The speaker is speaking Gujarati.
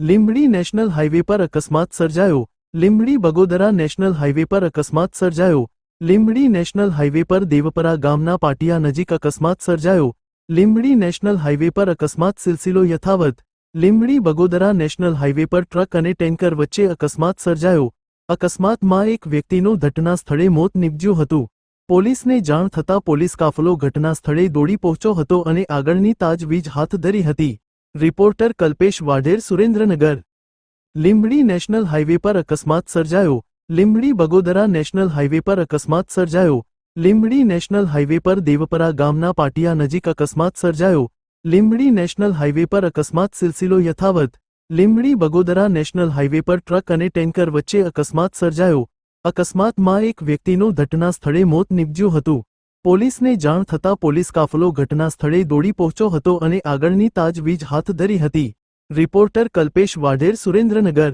લીંબડી નેશનલ હાઇવે પર અકસ્માત સર્જાયો. લીંબડી બગોદરા નેશનલ હાઇવે પર અકસ્માત સર્જાયો. લીંબડી નેશનલ હાઇવે પર દેવપરા ગામના પાટિયા નજીક અકસ્માત સર્જાયો. લીંબડી નેશનલ હાઇવે પર અકસ્માત સિલસિલો યથાવત. લીંબડી બગોદરા નેશનલ હાઇવે પર ટ્રક અને ટેન્કર વચ્ચે અકસ્માત સર્જાયો. અકસ્માતમાં એક વ્યક્તિનું ઘટના સ્થળે મોત નીપજ્યું હતું. પોલીસને જાણ થતાં પોલીસ કાફલો ઘટના સ્થળે દોડી પહોંચ્યો હતો અને આગળની તાજવીજ હાથ ધરી હતી. Reporter Kalpesh Vadher Surendranagar. Limbdi national highway પર અકસ્માત સર્જાયો. લીંબડી બગોદરા નેશનલ હાઇવે પર અકસ્માત સર્જાયો. લીંબડી નેશનલ હાઇવે પર દેવપરા ગામના પાટિયા નજીક અકસ્માત સર્જાયો. લીંબડી નેશનલ હાઇવે પર અકસ્માત સિલસિલો યથાવત. લીંબડી બગોદરા નેશનલ હાઇવે પર ટ્રક અને ટેન્કર વચ્ચે અકસ્માત સર્જાયો. અકસ્માતમાં એક વ્યક્તિનું ઘટના સ્થળે મોત નીપજ્યું હતું. પોલીસને જાણ થતાં પોલીસ કાફલો ઘટના સ્થળે દોડી પહોંચ્યો હતો અને આગળની તાજવીજ હાથ ધરી હતી. રિપોર્ટર કલ્પેશ વાઢેર, સુરેન્દ્રનગર.